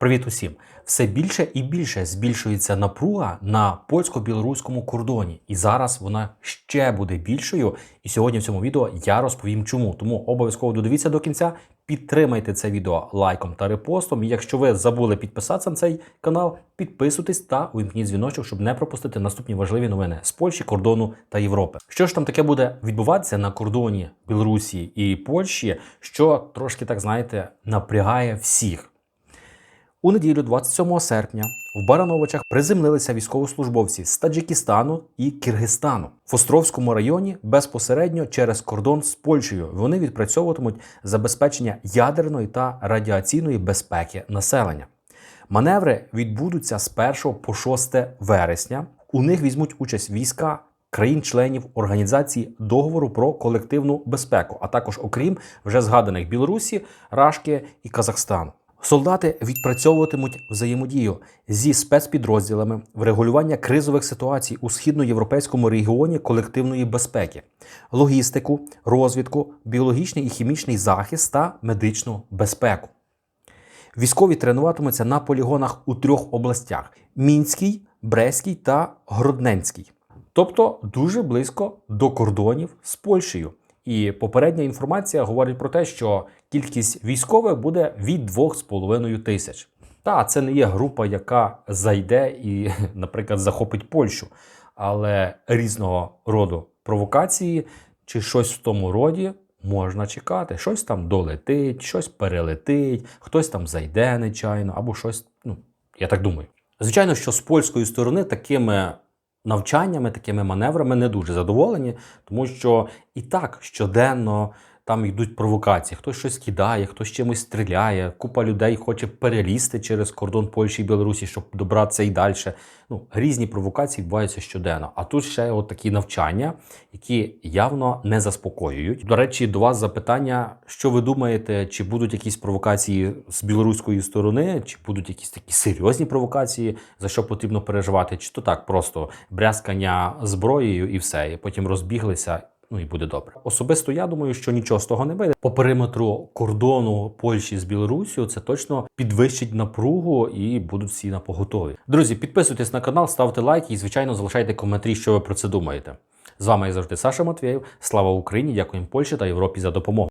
Привіт усім! Все більше і більше збільшується напруга на польсько-білоруському кордоні, і зараз вона ще буде більшою. І сьогодні в цьому відео я розповім чому. Тому обов'язково додивіться до кінця. Підтримайте це відео лайком та репостом. І якщо ви забули підписатися на цей канал, підписуйтесь та увімкніть дзвіночок, щоб не пропустити наступні важливі новини з Польщі, кордону та Європи. Що ж там таке буде відбуватися на кордоні Білорусі і Польщі, що трошки так знаєте напрягає всіх. У неділю, 27 серпня, в Барановичах приземлилися військовослужбовці з Таджикистану і Киргизстану в Островському районі безпосередньо через кордон з Польщею. Вони відпрацьовуватимуть забезпечення ядерної та радіаційної безпеки населення. Маневри відбудуться з 1 по 6 вересня. У них візьмуть участь війська країн-членів організації договору про колективну безпеку, а також окрім вже згаданих Білорусі, Рашки і Казахстану. Солдати відпрацьовуватимуть взаємодію зі спецпідрозділами врегулювання кризових ситуацій у східноєвропейському регіоні колективної безпеки, логістику, розвідку, біологічний і хімічний захист та медичну безпеку. Військові тренуватимуться на полігонах у трьох областях: Мінській, Бреській та Гродненській, тобто дуже близько до кордонів з Польщею. І попередня інформація говорить про те, що кількість військових буде від 2,5 тисяч. Та це не є група, яка зайде і, наприклад, захопить Польщу, але різного роду провокації чи щось в тому роді можна чекати. Щось там долетить, щось перелетить, хтось там зайде нечайно, або щось. Ну я так думаю. Звичайно, що з польської сторони такими навчаннями, такими маневрами не дуже задоволені, тому що і так щоденно там йдуть провокації. Хтось щось кидає, хтось чимось стріляє, купа людей хоче перелізти через кордон Польщі і Білорусі, щоб добратися і далі. Ну, різні провокації відбуваються щоденно. А тут ще от такі навчання, які явно не заспокоюють. До речі, до вас запитання: що ви думаєте, чи будуть якісь провокації з білоруської сторони, чи будуть якісь такі серйозні провокації, за що потрібно переживати? Чи то так просто брязкання зброєю і все, і потім розбіглися. Ну і буде добре. Особисто я думаю, що нічого з того не вийде. По периметру кордону Польщі з Білорусію це точно підвищить напругу і будуть всі на поготові. Друзі, підписуйтесь на канал, ставте лайки і, звичайно, залишайте коментарі, що ви про це думаєте. З вами як завжди Саша Матвєєв. Слава Україні! Дякуємо Польщі та Європі за допомогу.